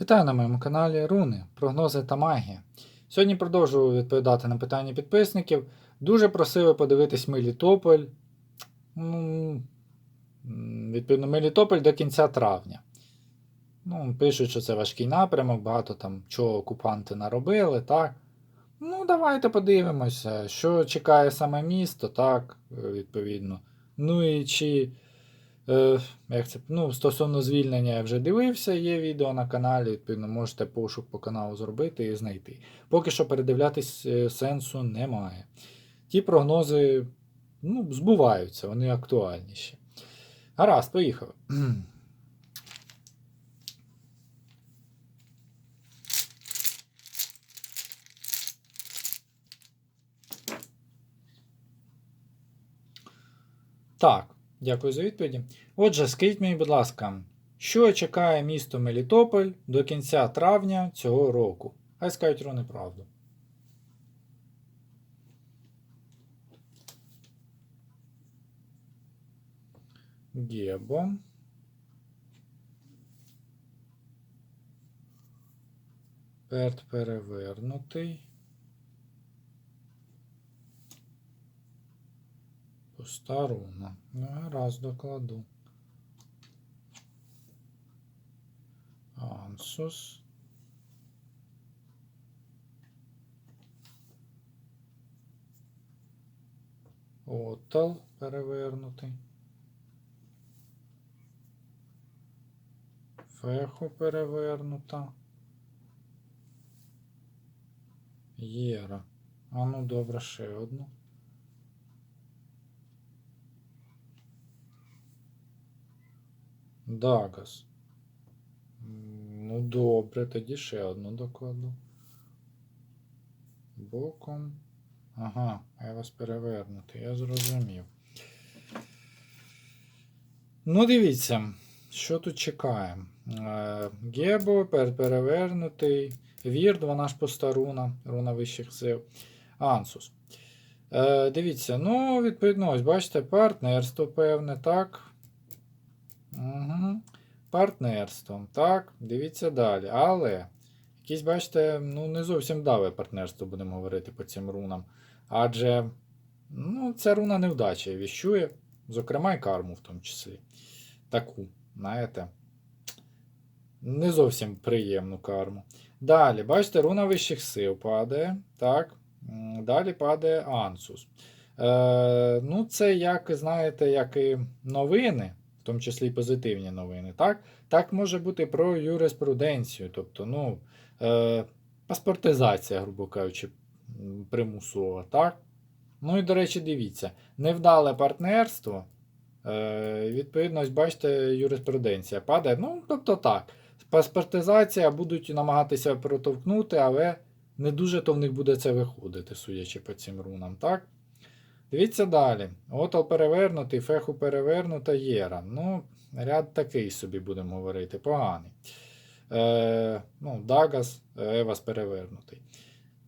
Вітаю на моєму каналі Руни, прогнози та магія. Сьогодні продовжую відповідати на питання підписників. Дуже просили подивитись Мелітополь. Ну, Відповідно, Мелітополь до кінця травня. Ну, пишуть, що це важкий напрямок, багато там чого окупанти наробили, так. Ну, давайте подивимося, що чекає саме місто, так, відповідно. Ну і чи. Е, як це, ну, стосовно звільнення я вже дивився, є відео на каналі, відповідно, можете пошук по каналу зробити і знайти. Поки що передивлятись е, сенсу немає. Ті прогнози ну, збуваються, вони актуальніші. Гаразд, поїхали. Так, дякую за відповіді. Отже, скажіть мені, будь ласка, що чекає місто Мелітополь до кінця травня цього року? Хай скажуть руни правду. Гебо. Перт перевернутий. Пуста руна. Ну, раз докладу. Ансус. Отал перевернутий. Феху перевернута. Єра. А ну добре, ще одну. Дагас. Ну, добре, тоді ще одну докладу. Боком. Ага, я вас перевернути, я зрозумів. Ну, дивіться, що тут чекаємо. Е, Гебо, пер- перевернутий, Вірд, вона ж пуста руна, руна вищих сил. Ансус. Е, дивіться, ну, відповідно, ось бачите, партнерство певне, так. Угу. Партнерством. Так, дивіться далі. Але якісь, бачите, ну, не зовсім даве партнерство, будемо говорити по цим рунам. Адже ну, ця руна невдача віщує, зокрема, і карму в тому числі. Таку, знаєте, не зовсім приємну карму. Далі, бачите, руна вищих сил падає. Так. Далі падає Ансус. Е, ну, це, як, знаєте, як і новини в тому числі позитивні новини. Так Так може бути про юриспруденцію, тобто ну, е, паспортизація, грубо кажучи, примусова. так Ну і, до речі, дивіться, невдале партнерство. Е, відповідно, бачите, юриспруденція падає. Ну, тобто так, паспортизація будуть намагатися протовкнути, але не дуже то в них буде це виходити, судячи по цим рунам. так Дивіться далі. Отал перевернутий, феху перевернута єра. Ну, ряд такий собі будемо говорити, поганий. Е, ну, Дагас, Евас перевернутий.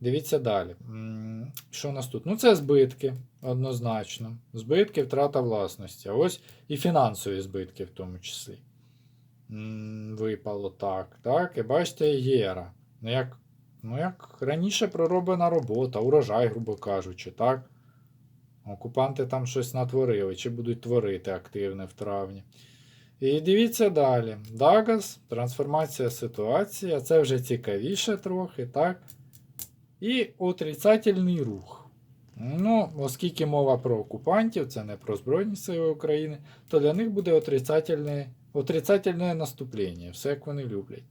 Дивіться далі. Що у нас тут? Ну, це збитки, однозначно. Збитки, втрата власності. Ось і фінансові збитки в тому числі. Випало так. Так, і бачите, єра. Ну, як, ну, як раніше пророблена робота, урожай, грубо кажучи, так? Окупанти там щось натворили, чи будуть творити активне в травні. І дивіться далі. Дагас, трансформація ситуації, це вже цікавіше трохи, так? І отрицательний рух. Ну, оскільки мова про окупантів, це не про Збройні Сили України, то для них буде отрицательне, отрицательне наступлення, все як вони люблять.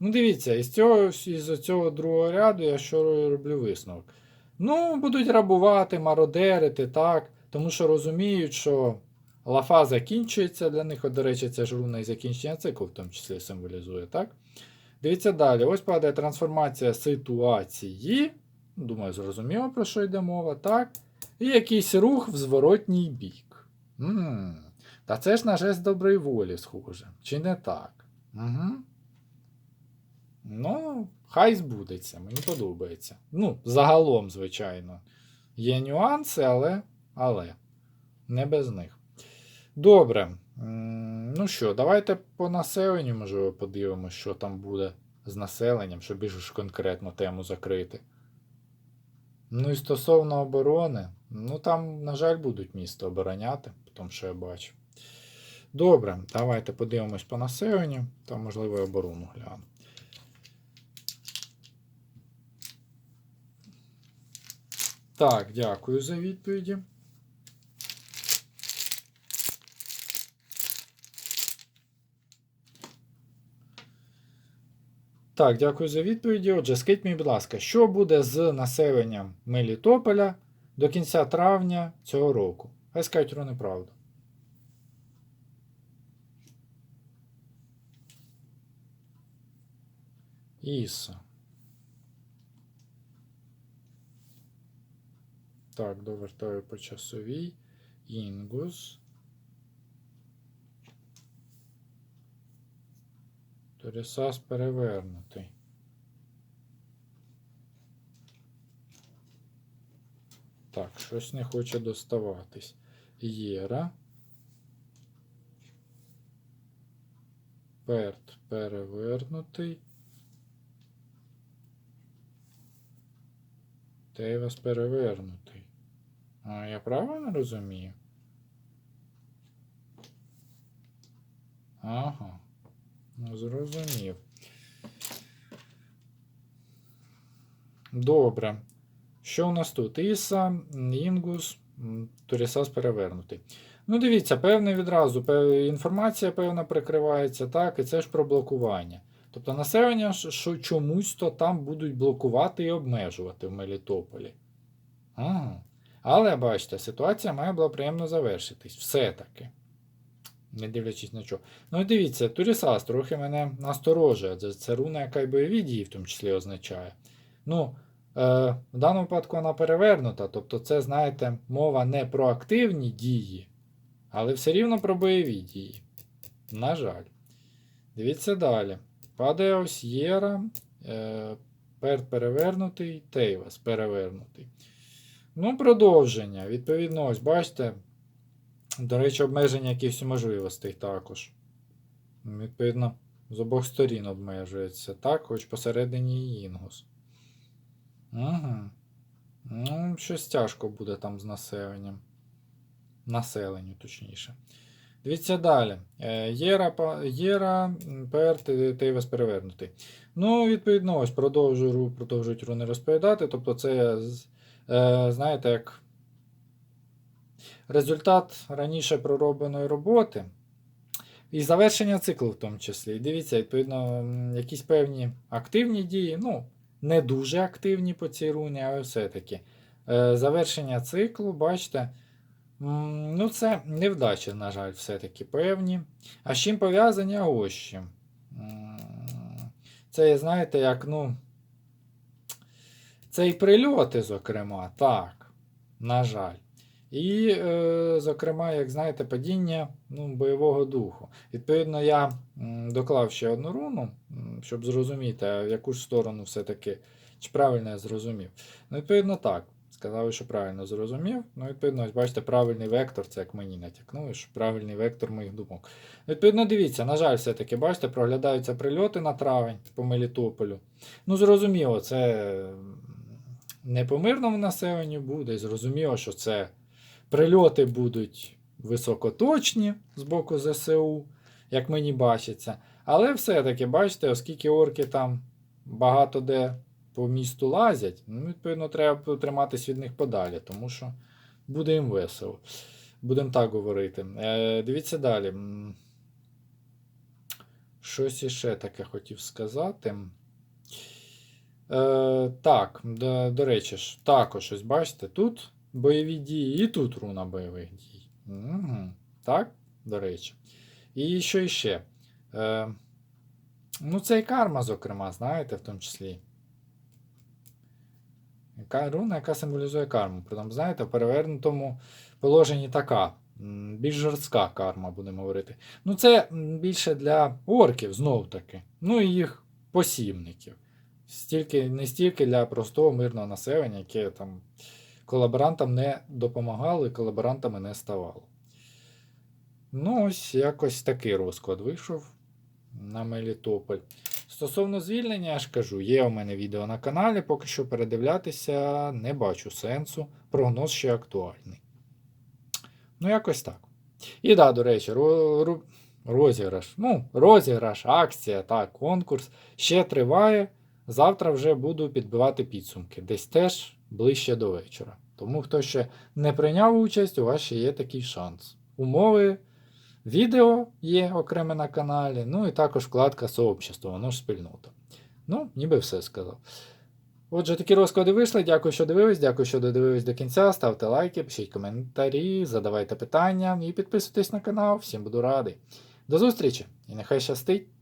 Ну, дивіться, із цього, із цього другого ряду я що роблю висновок. Ну, будуть рабувати, мародерити, так. Тому що розуміють, що лафа закінчується для них. От, до речі, це ж руна і закінчення циклу, в тому числі символізує, так? Дивіться далі. Ось падає трансформація ситуації. Думаю, зрозуміло, про що йде мова, так? І якийсь рух в зворотній бік. м Та це ж на жест доброї волі, схоже. Чи не так? Угу. Ну, хай збудеться, мені подобається. Ну, загалом, звичайно. Є нюанси, але, але не без них. Добре. Ну що, давайте по населенню, можливо, подивимося, що там буде з населенням, щоб більш конкретно тему закрити. Ну і стосовно оборони, ну там, на жаль, будуть місто обороняти, тому що я бачу. Добре, давайте подивимось по населенню, там, можливо, і оборону гляну. Так, дякую за відповіді. Так, дякую за відповіді. Отже, скажіть мені, будь ласка, що буде з населенням Мелітополя до кінця травня цього року? Хай скажуть про неправду. Іса. Так, довертаю по часовій. Інгус. Торісас перевернутий. Так, щось не хоче доставатись. Єра. Перт перевернутий. Тейвас перевернутий. Я правильно розумію? Ага. Ну, зрозумів. Добре. Що у нас тут? Іса, Інгус, Торісас перевернутий. Ну, дивіться, певне відразу інформація певна прикривається, так, і це ж про блокування. Тобто населення що чомусь то там будуть блокувати і обмежувати в Мелітополі. Ага. Але бачите, ситуація має благоприємно завершитись. Все-таки. Не дивлячись на що. Ну дивіться, Турісас трохи мене насторожує. Це, руна, яка й бойові дії в тому числі означає. Ну, е, в даному випадку вона перевернута. Тобто, це, знаєте, мова не про активні дії, але все рівно про бойові дії. На жаль. Дивіться далі. Падає ось Єра, е, Перт перевернутий, Тейвас перевернутий. Ну, продовження. Відповідно, ось бачите. До речі, обмеження якихось можливостей також. Відповідно, з обох сторін обмежується. Так, хоч посередині і інгус. Угу. Ну, щось тяжко буде там з населенням. Населенню, точніше. Дивіться далі. Е, Єра, Єра Перт, Тейвес перевернутий. Ну, відповідно, ось продовжую, продовжують руни розповідати. Тобто, це, знаєте, як результат раніше проробленої роботи. І завершення циклу в тому числі. Дивіться, відповідно, якісь певні активні дії, ну, не дуже активні по цій руні, але все-таки. Е, завершення циклу, бачите. Ну, це невдачі, на жаль, все-таки певні. А з чим пов'язані? Ось. Це, знаєте, як, ну. Це і прильоти, зокрема, так, на жаль. І, е, зокрема, як знаєте, падіння ну, бойового духу. Відповідно, я доклав ще одну руну, щоб зрозуміти, в яку ж сторону все-таки, чи правильно я зрозумів. Ну, відповідно, так. Сказали, що правильно зрозумів. Ну, відповідно, бачите, правильний вектор, це як мені натякнули, що правильний вектор моїх думок. Відповідно, дивіться, на жаль, все-таки, бачите, проглядаються прильоти на травень по Мелітополю. Ну, зрозуміло, це не по мирному населенню буде, зрозуміло, що це прильоти будуть високоточні з боку ЗСУ, як мені бачиться. Але все-таки, бачите, оскільки орки там багато де по місту лазять, ну, відповідно, треба триматись від них подалі, тому що буде їм весело. Будемо так говорити. Е, дивіться далі. Щось іще таке хотів сказати. Е, так, до, до речі, ж, також ось бачите, тут бойові дії, і тут руна бойових дій. Угу. Так, до речі. І що іще? Е, ну, це і карма, зокрема, знаєте, в тому числі. Руна, яка символізує карму. Притом, знаєте, в перевернутому положенні така. Більш жорстка карма, будемо говорити. Ну, це більше для орків, знов таки. Ну і їх посібників. Стільки, не стільки для простого мирного населення, яке там колаборантам не допомагало і колаборантами не ставало. Ну, ось якось такий розклад вийшов на Мелітополь. Стосовно звільнення, я ж кажу, є у мене відео на каналі, поки що передивлятися не бачу сенсу. Прогноз ще актуальний. Ну, якось так. І да, до речі, ро- ро- розіграш. Ну, розіграш, акція, так, конкурс ще триває. Завтра вже буду підбивати підсумки. Десь теж ближче до вечора. Тому хто ще не прийняв участь, у вас ще є такий шанс. Умови відео є окреме на каналі, ну і також вкладка сообщество, воно ж спільнота. Ну, ніби все сказав. Отже, такі розклади вийшли. Дякую, що дивились. Дякую, що додивились до кінця. Ставте лайки, пишіть коментарі, задавайте питання і підписуйтесь на канал. Всім буду радий. До зустрічі і нехай щастить!